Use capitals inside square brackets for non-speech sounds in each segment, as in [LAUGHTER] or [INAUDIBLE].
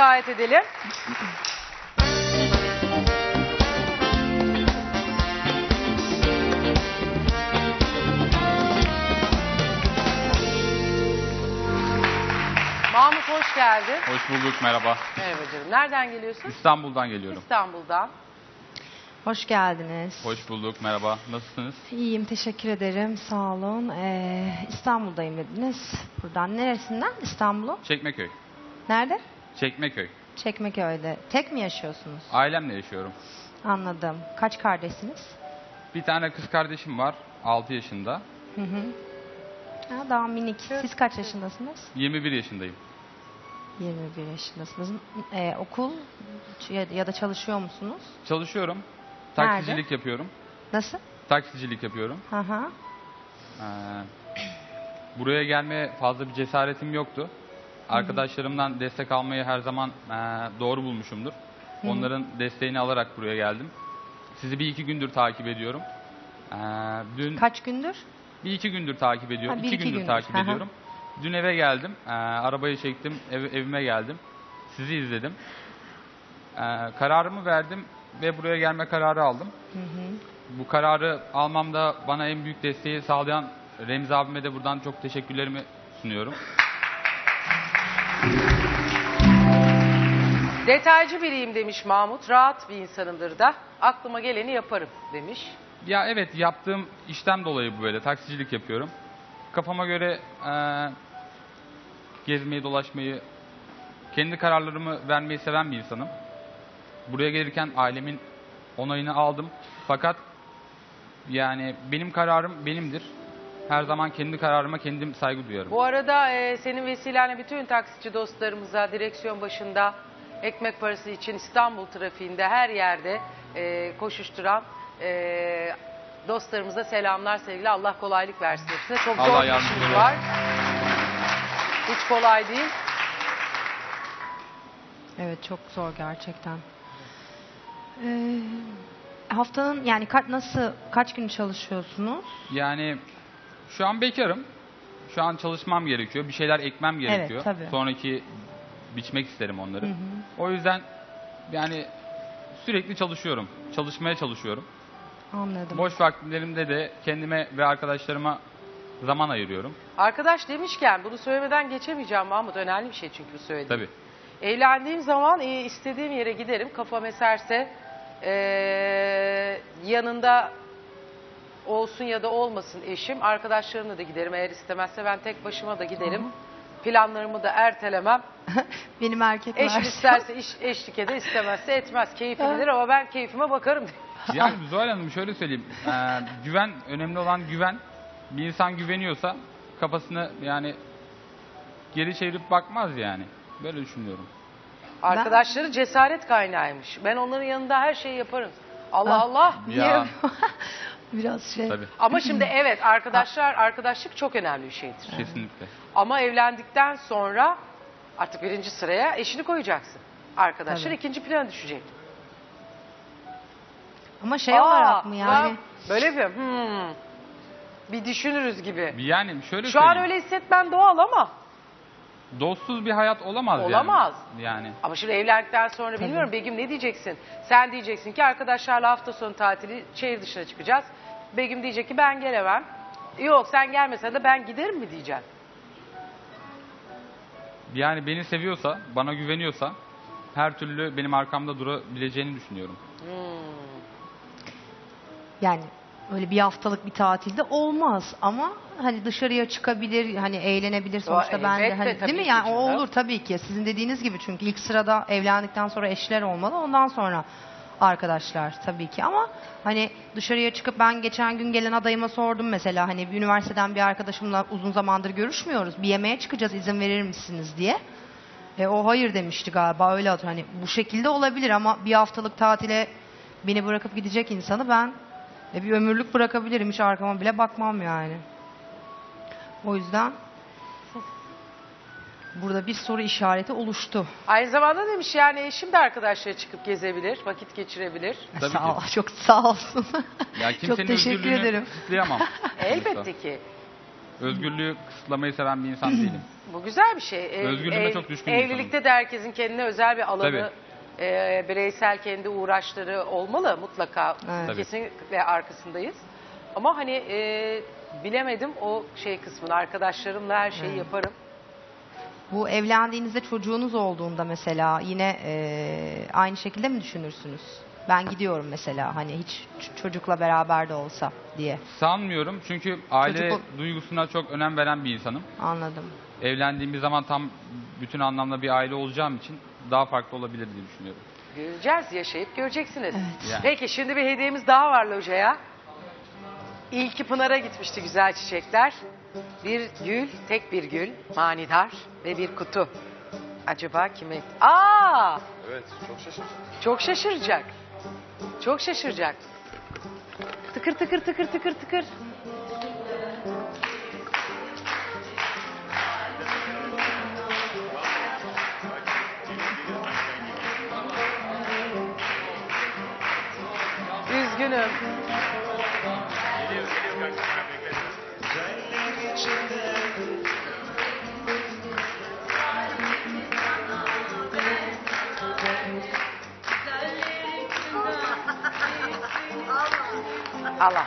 davet edelim. Mahmut hoş geldin. Hoş bulduk, merhaba. Merhaba canım. Nereden geliyorsun? İstanbul'dan geliyorum. İstanbul'dan. Hoş geldiniz. Hoş bulduk, merhaba. Nasılsınız? İyiyim, teşekkür ederim. Sağ olun. Ee, İstanbul'dayım dediniz. Buradan neresinden? İstanbul'un? Çekmeköy. Nerede? Çekmeköy. Çekmeköy'de. Tek mi yaşıyorsunuz? Ailemle yaşıyorum. Anladım. Kaç kardeşsiniz? Bir tane kız kardeşim var, 6 yaşında. Hı hı. Ha, daha minik. Siz kaç yaşındasınız? 21 yaşındayım. 21 yaşındasınız. Ee, okul ya, ya da çalışıyor musunuz? Çalışıyorum. Nerede? Taksicilik yapıyorum. Nasıl? Taksicilik yapıyorum. Hı hı. Ee, buraya gelmeye fazla bir cesaretim yoktu. Arkadaşlarımdan destek almayı her zaman ee, doğru bulmuşumdur. Onların desteğini alarak buraya geldim. Sizi bir iki gündür takip ediyorum. Ee, dün Kaç gündür? Bir iki gündür takip ediyorum. Ha, bir iki iki gündür, gündür. takip ediyorum. Dün eve geldim. Ee, arabayı çektim. ev- evime geldim. Sizi izledim. Ee, kararımı verdim ve buraya gelme kararı aldım. Bu kararı almamda bana en büyük desteği sağlayan Remzi abime de buradan çok teşekkürlerimi sunuyorum. Detaycı biriyim demiş Mahmut. Rahat bir insanımdır da. Aklıma geleni yaparım demiş. Ya evet yaptığım işten dolayı bu böyle. Taksicilik yapıyorum. Kafama göre eee, gezmeyi, dolaşmayı, kendi kararlarımı vermeyi seven bir insanım. Buraya gelirken ailemin onayını aldım. Fakat yani benim kararım benimdir. Her zaman kendi kararıma kendim saygı duyarım. Bu arada e, senin vesilenle bütün taksici dostlarımıza direksiyon başında ekmek parası için İstanbul trafiğinde her yerde e, koşuşturan e, dostlarımıza selamlar sevgili. Allah kolaylık versin hepsine. Çok Allah zor bir olsun. var. Hiç kolay değil. Evet çok zor gerçekten. Ee, haftanın yani ka- nasıl kaç gün çalışıyorsunuz? Yani şu an bekarım. Şu an çalışmam gerekiyor. Bir şeyler ekmem gerekiyor. tabii. Sonraki biçmek isterim onları. O yüzden yani sürekli çalışıyorum. Çalışmaya çalışıyorum. Anladım. Boş vaktimlerimde de kendime ve arkadaşlarıma zaman ayırıyorum. Arkadaş demişken bunu söylemeden geçemeyeceğim Mahmut. Önemli bir şey çünkü bu söylediğin. Tabii. Evlendiğim zaman e, istediğim yere giderim. Kafam eserse e, yanında olsun ya da olmasın eşim. Arkadaşlarımla da giderim. Eğer istemezse ben tek başıma da giderim. Planlarımı da ertelemem. [LAUGHS] Benim erkek Eşim isterse iş, eşlik eder, istemezse etmez. Keyfi bilir ama ben keyfime bakarım. [LAUGHS] Yani Zuhal Hanım şöyle söyleyeyim. Ee, güven, önemli olan güven. Bir insan güveniyorsa kafasını yani geri çevirip bakmaz yani. Böyle düşünüyorum. Arkadaşları cesaret kaynağıymış. Ben onların yanında her şeyi yaparım. Allah Ah. Allah. Ya [LAUGHS] Biraz şey. tabii Ama şimdi evet arkadaşlar arkadaşlık çok önemli bir şeydir. kesinlikle. Ama evlendikten sonra artık birinci sıraya eşini koyacaksın. Arkadaşlar Tabii. ikinci plana düşecek. Ama şey Aa, olarak mı yani? ya, Böyle bir hmm, bir düşünürüz gibi. Yani şöyle Şu an söyleyeyim. öyle hissetmen doğal ama. Dostsuz bir hayat olamaz, yani. Olamaz. Yani. Ama şimdi evlendikten sonra bilmiyorum Begüm ne diyeceksin? Sen diyeceksin ki arkadaşlarla hafta sonu tatili şehir dışına çıkacağız. Begüm diyecek ki ben gelemem. Yok sen gelmesen de ben giderim mi diyeceksin. Yani beni seviyorsa, bana güveniyorsa her türlü benim arkamda durabileceğini düşünüyorum. Yani öyle bir haftalık bir tatilde olmaz ama hani dışarıya çıkabilir, hani eğlenebilir sonuçta ben de elbette hani tabii değil mi? ki Yani o canım. olur tabii ki. Sizin dediğiniz gibi çünkü ilk sırada evlendikten sonra eşler olmalı. Ondan sonra arkadaşlar tabii ki ama hani dışarıya çıkıp ben geçen gün gelen adayıma sordum mesela hani bir üniversiteden bir arkadaşımla uzun zamandır görüşmüyoruz. Bir yemeğe çıkacağız izin verir misiniz diye. E, o hayır demişti galiba öyle hatırlıyorum. Hani bu şekilde olabilir ama bir haftalık tatile beni bırakıp gidecek insanı ben e, bir ömürlük bırakabilirim. Hiç arkama bile bakmam yani. O yüzden burada bir soru işareti oluştu. Aynı zamanda demiş yani eşim de arkadaşlara çıkıp gezebilir, vakit geçirebilir. [LAUGHS] Tabii sağ ki. ol, çok sağ olsun. Ya [LAUGHS] çok kimsenin teşekkür özgürlüğünü ederim. kısıtlayamam. [LAUGHS] Elbette ki. Özgürlüğü kısıtlamayı seven bir insan değilim. Bu güzel bir şey. Ev- Özgürlüğüme çok düşkün bir Evlilikte de herkesin kendine özel bir alanı, Tabii. E, bireysel kendi uğraşları olmalı mutlaka. Evet. Tabii. Kesinlikle arkasındayız. Ama hani e, bilemedim o şey kısmını. Arkadaşlarımla her şeyi yaparım. Bu evlendiğinizde çocuğunuz olduğunda mesela yine e, aynı şekilde mi düşünürsünüz? Ben gidiyorum mesela hani hiç ç- çocukla beraber de olsa diye Sanmıyorum çünkü aile Çocuk duygusuna çok önem veren bir insanım. anladım. Evlendiğimiz zaman tam bütün anlamda bir aile olacağım için daha farklı olabilir diye düşünüyorum. Göreceğiz, yaşayıp göreceksiniz. Yani. Peki şimdi bir hediyemiz daha var locaya. İlki Pınar'a gitmişti güzel çiçekler. Bir gül, tek bir gül, manidar ve bir kutu. Acaba kime? Aa! Evet çok şaşırtıcı. Çok şaşıracak. Çok şaşıracak. Tıkır tıkır tıkır tıkır tıkır. Üzgünüm. Allah.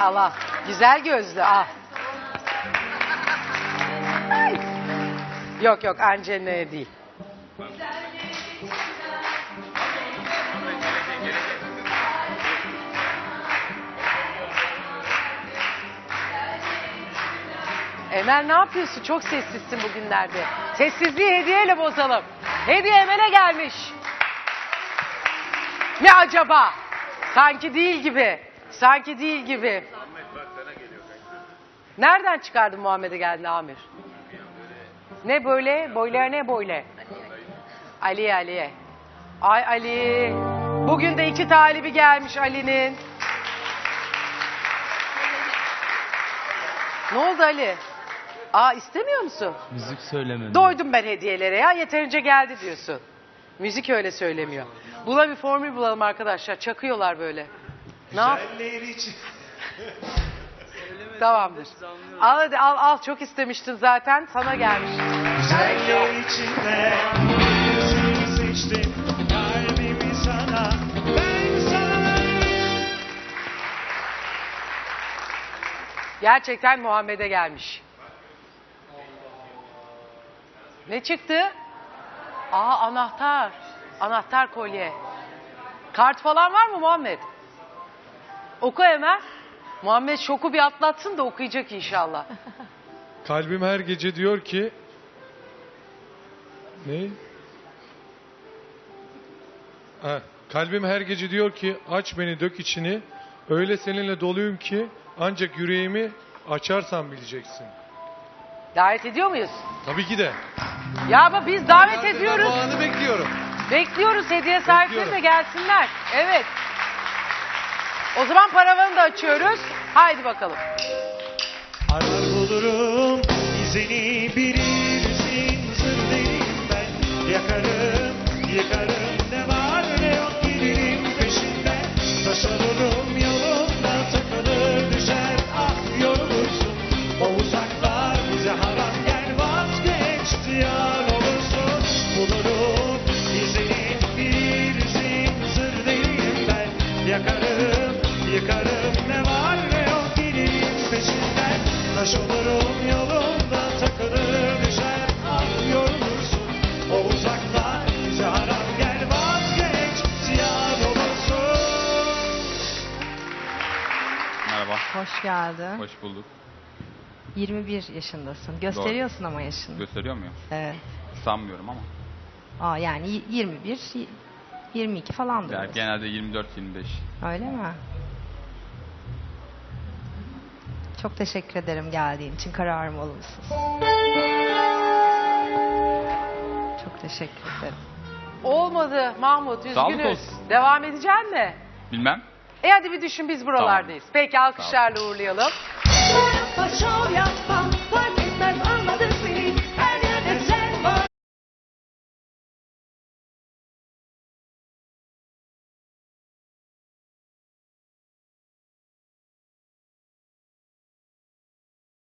Allah. Güzel gözlü. Ay. Yok yok Angelina'ya değil. Emel ne yapıyorsun? Çok sessizsin bugünlerde. Sessizliği hediyeyle bozalım. Hediye Emel'e gelmiş. Ne acaba? Sanki değil gibi. Sanki değil gibi. Nereden çıkardın Muhammed'e geldi Amir? Ne böyle? Böyle ne böyle? Ali Ali'ye. Ay Ali. Bugün de iki talibi gelmiş Ali'nin. Ne oldu Ali? Aa istemiyor musun? Müzik söylemedim. Doydum ben hediyelere ya yeterince geldi diyorsun. Müzik öyle söylemiyor. Buna bir formül bulalım arkadaşlar. Çakıyorlar böyle. Ne yap? [LAUGHS] Tamamdır. Al hadi al al çok istemiştin zaten sana gelmiş. Güzeller içinde seni seçtim kalbimi sana ben sana Gerçekten Muhammed'e gelmiş. Ne çıktı? Aa anahtar. Anahtar kolye. Kart falan var mı Muhammed? Oku hemen. Muhammed şoku bir atlatsın da okuyacak inşallah. [LAUGHS] Kalbim her gece diyor ki ne? Ha, kalbim her gece diyor ki aç beni dök içini. Öyle seninle doluyum ki ancak yüreğimi açarsan bileceksin. Davet ediyor muyuz? Tabii ki de. Ya ama biz davet ediyoruz. Bu anı bekliyorum. Bekliyoruz hediye sahipleri de Bekliyorum. gelsinler. Evet. O zaman paravanı da açıyoruz. Haydi bakalım. Arar bulurum izini bilirsin sır ben Yakarım yıkarım ne var ne yok giderim peşinden Taşarırım yolunda olurum yolunda takılır düşer ah yorulursun O uzaklar bize haram gel vazgeç ziyan olursun Merhaba, Hoş geldin. hoş bulduk. 21 yaşındasın. Gösteriyorsun ama yaşını. Gösteriyor muyum? Evet. Sanmıyorum ama. Aa yani y- 21 y- 22 falandır. Yani orası. genelde 24-25. Öyle mi? Çok teşekkür ederim geldiğin için. Kararım olumsuz. Çok teşekkür ederim. Olmadı Mahmut Sağlık üzgünüz. olsun. Devam edecek mi? Bilmem. E hadi bir düşün biz buralardayız. Peki alkışlarla uğurlayalım. Yapmam